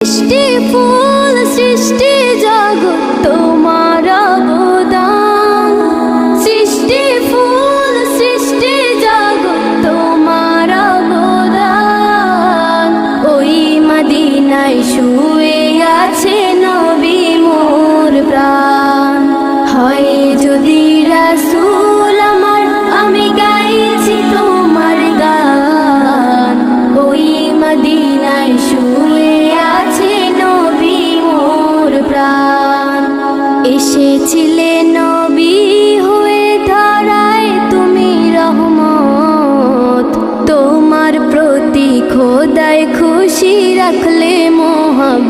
সৃষ্টি, ফুল সৃষ্টি, জগৎ তোমার অবদান। সৃষ্টি, ফুল সৃষ্টি, জগৎ তোমার অবদান। ওই মদিনায় শুয়ে আছে এসেছিলে নবী হয়ে ধরায় তুমি রহমত। তোমার প্রতি খোদায় খুশি রাখলে মোহাম